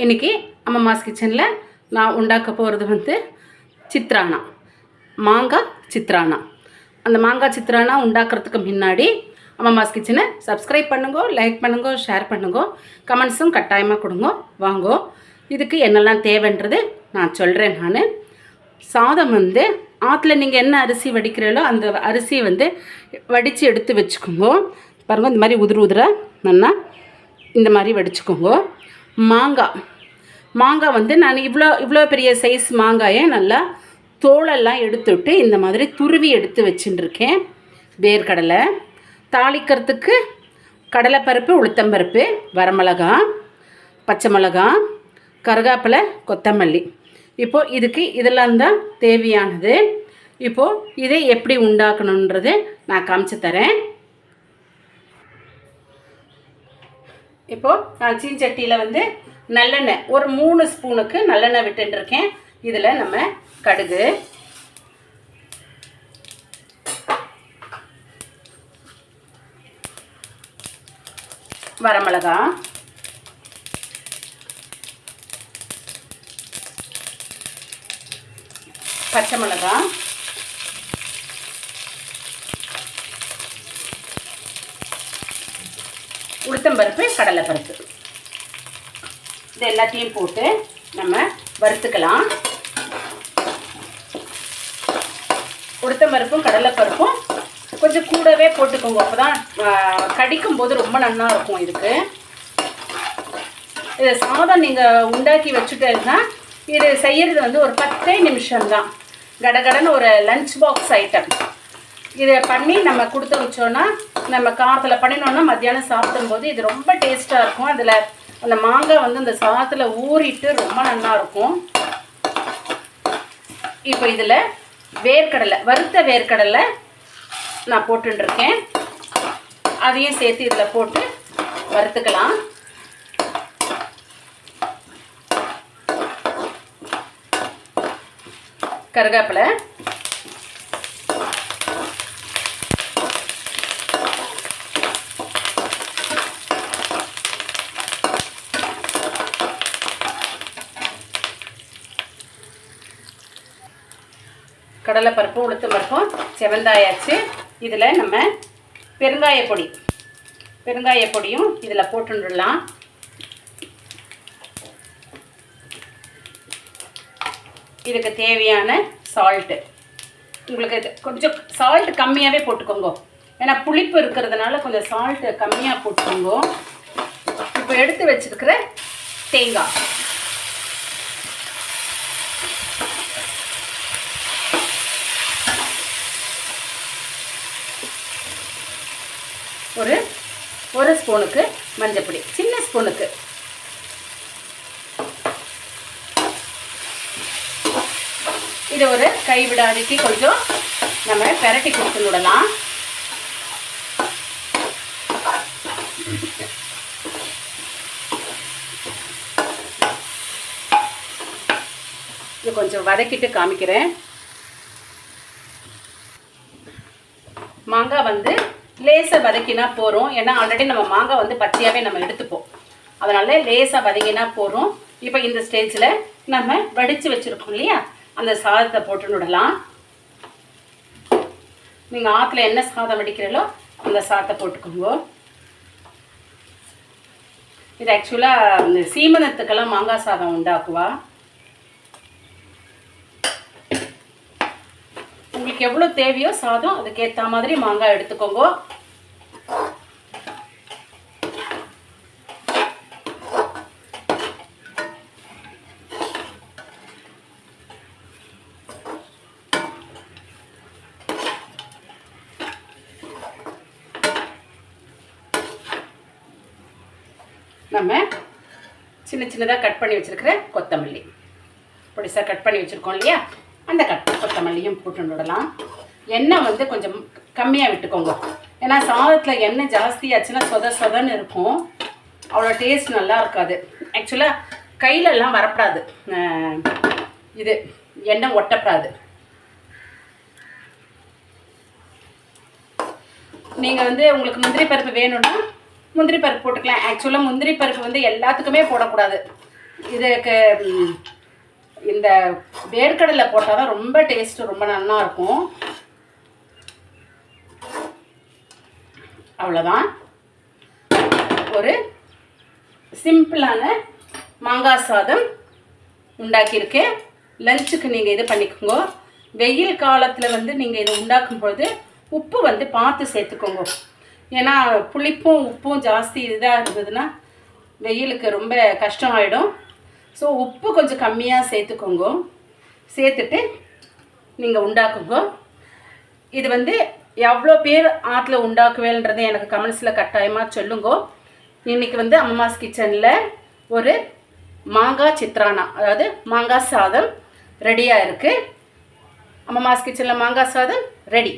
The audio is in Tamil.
இன்றைக்கி அம்மம்மாஸ் கிச்சனில் நான் உண்டாக்க போகிறது வந்து சித்ரானா. மாங்காய் சித்ரானா. அந்த மாங்காய் சித்ரானா உண்டாக்குறதுக்கு முன்னாடி அம்மம்மாஸ் கிச்சனை சப்ஸ்கிரைப் பண்ணுங்க லைக் பண்ணுங்க ஷேர் பண்ணுங்க கமெண்ட்ஸும் கட்டாயமாக கொடுங்க வாங்கோ. இதுக்கு என்னெல்லாம் தேவைன்றது நான் சொல்கிறேன் நான். சாதம் வந்து ஆற்றுல நீங்கள் என்ன அரிசி வடிக்கிறீங்களோ அந்த அரிசியை வந்து வடித்து எடுத்து வச்சுக்கோங்க. பாருங்கள் இந்த மாதிரி உதிர உதிர நல்லா இந்த மாதிரி வடிச்சுக்கோங்க. மாங்காய் மாங்காய் வந்து நான் இவ்வளோ இவ்வளோ பெரிய சைஸ் மாங்காயை நல்லா தோலெல்லாம் எடுத்துவிட்டு இந்த மாதிரி துருவி எடுத்து வச்சுட்டுருக்கேன். வேர்க்கடலை தாளிக்கிறதுக்கு கடலைப்பருப்பு உளுத்தம்பருப்பு வரமிளகா பச்சை மிளகா கருகாப்பிலை கொத்தமல்லி. இப்போது இதுக்கு இதெல்லாம் தான் தேவையானது. இப்போது இதை எப்படி உண்டாக்கணுன்றது நான் காமிச்சு தரேன். இப்போது நான் சீஞ்சட்டியில் வந்து நல்லெண்ணெய் ஒரு மூணு ஸ்பூனுக்கு நல்லெண்ணெய் விட்டுருக்கேன் இதில் நம்ம கடுகு வரமிளகா பச்சை மிளகாய் உளுத்தம்பருப்பு கடலைப்பருப்பு. இது எல்லாத்தையும் போட்டு நம்ம வறுத்துக்கலாம். உளுத்தம்பருப்பும் கடலைப்பருப்பும் கொஞ்சம் கூடவே போட்டுக்கோங்க. அப்போ தான் கடிக்கும் போது ரொம்ப நல்லா இருக்கும் இதுக்கு. இது சாதம் நீங்கள் உண்டாக்கி வச்சுட்டேன்னா இது செய்கிறது வந்து ஒரு பத்தே நிமிஷம் தான் கடகடன்னு ஒரு லஞ்ச் பாக்ஸ் ஐட்டம் இதை பண்ணி நம்ம கொடுத்து வச்சோன்னா நம்ம காரத்தில் பண்ணினோன்னா மத்தியானம் சாப்பிடும்போது இது ரொம்ப டேஸ்ட்டாக இருக்கும். அதில் அந்த மாங்காய் வந்து அந்த சாதத்தில் ஊறிட்டு ரொம்ப நல்லாயிருக்கும் இப்போ இதில் வேர்க்கடலை வறுத்த வேர்க்கடலை நான் போட்டுருக்கேன் அதையும் சேர்த்து இதில் போட்டு வறுத்துக்கலாம். கருவேப்பிலை கடலைப்பருப்பு உளுத்து பருப்பும் செவந்தாயாச்சு. இதில் நம்ம பெருங்காய பொடி பெருங்காய பொடியும் இதில் போட்டுடலாம் இதுக்கு தேவையான சால்ட்டு உங்களுக்கு கொஞ்சம் சால்ட் கம்மியாகவே போட்டுக்கோங்க. ஏன்னா புளிப்பு இருக்கிறதுனால கொஞ்சம் சால்ட்டு கம்மியாக போட்டுக்கோங்க. இப்போ எடுத்து வச்சிருக்கிற தேங்காய். ஒரு ஒரு ஸ்பூனுக்கு மஞ்சப்பொடி சின்ன ஸ்பூனுக்கு. இதை ஒரு கைவிடாதிக்கு கொஞ்சம் நம்ம பெரட்டி கொடுத்து விடலாம். இது கொஞ்சம் வதக்கிட்டு காமிக்கிறேன். மாங்காய் வந்து லேசாக வதக்கினா போகிறோம் ஏன்னா ஆல்ரெடி நம்ம மாங்காய் வந்து பச்சையாகவே நம்ம எடுத்துப்போம். அதனால லேசாக வதக்கினா போகிறோம் இப்போ இந்த ஸ்டேஜில் நம்ம வடித்து வச்சுருக்கோம் இல்லையா? அந்த சாதத்தை போட்டு விடலாம் நீங்கள் ஆற்றுல என்ன சாதம் வடிக்கிறீங்களோ அந்த சாதத்தை போட்டுக்கோங்க. இது ஆக்சுவலாக இந்த சீமனத்துக்கெல்லாம் மாங்காய் சாதம் உண்டாக்குவா? உங்களுக்கு எவ்வளோ தேவையோ சாதம் அதுக்கேற்ற மாதிரி மாங்காய் எடுத்துக்கோங்க. நம்ம சின்ன சின்னதாக கட் பண்ணி வச்சுருக்கிற கொத்தமல்லி. பொடிசாக கட் பண்ணி வச்சுருக்கோம் இல்லையா? அந்த கட் கொத்தமல்லியும் போட்டு விடலாம் எண்ணெய் வந்து கொஞ்சம் கம்மியாக விட்டுக்கோங்க. ஏன்னா சாதத்தில் எண்ணெய் ஜாஸ்தியாச்சுன்னா சொத சொதன்னு இருக்கும். அவ்வளோ டேஸ்ட் நல்லா இருக்காது. ஆக்சுவலாக கையிலெல்லாம் வரப்படாது. இது எண்ணெய் ஒட்டப்படாது. நீங்கள் வந்து உங்களுக்கு முந்திரி பருப்பு வேணும்னா முந்திரி பருப்பு போட்டுக்கலாம். ஆக்சுவலாக முந்திரி பருப்பு வந்து எல்லாத்துக்குமே போடக்கூடாது. இதுக்கு இந்த வேர்க்கடலை போட்டால் தான் ரொம்ப டேஸ்ட்டு ரொம்ப நல்லா இருக்கும். அவ்வளோதான் ஒரு சிம்பிளான மாங்காய் சாதம் உண்டாக்கியிருக்கேன் லஞ்சுக்கு நீங்கள் இது பண்ணிக்கோங்க. வெயில் காலத்தில் வந்து நீங்கள் இதை உண்டாக்கும் பொழுது உப்பு வந்து பார்த்து சேர்த்துக்கோங்க. ஏன்னா புளிப்பும் உப்பும் ஜாஸ்தி இதாக இருந்ததுன்னா வெயிலுக்கு ரொம்ப கஷ்டம் ஆகிடும் ஸோ உப்பு கொஞ்சம் கம்மியாக சேர்த்துக்கோங்க. சேர்த்துட்டு நீங்கள் உண்டாக்குங்க. இது வந்து எவ்வளோ பேர் ஆற்றுல உண்டாக்குவேன்றதை எனக்கு கமெண்ட்ஸில் கட்டாயமாக சொல்லுங்க. இன்னைக்கு வந்து அம்மாஸ் கிச்சனில் ஒரு மாங்காய் சித்ரானா அதாவது மாங்காய் சாதம் ரெடியாக இருக்குது அம்மாஸ் கிச்சனில் மாங்காய் சாதம் ரெடி.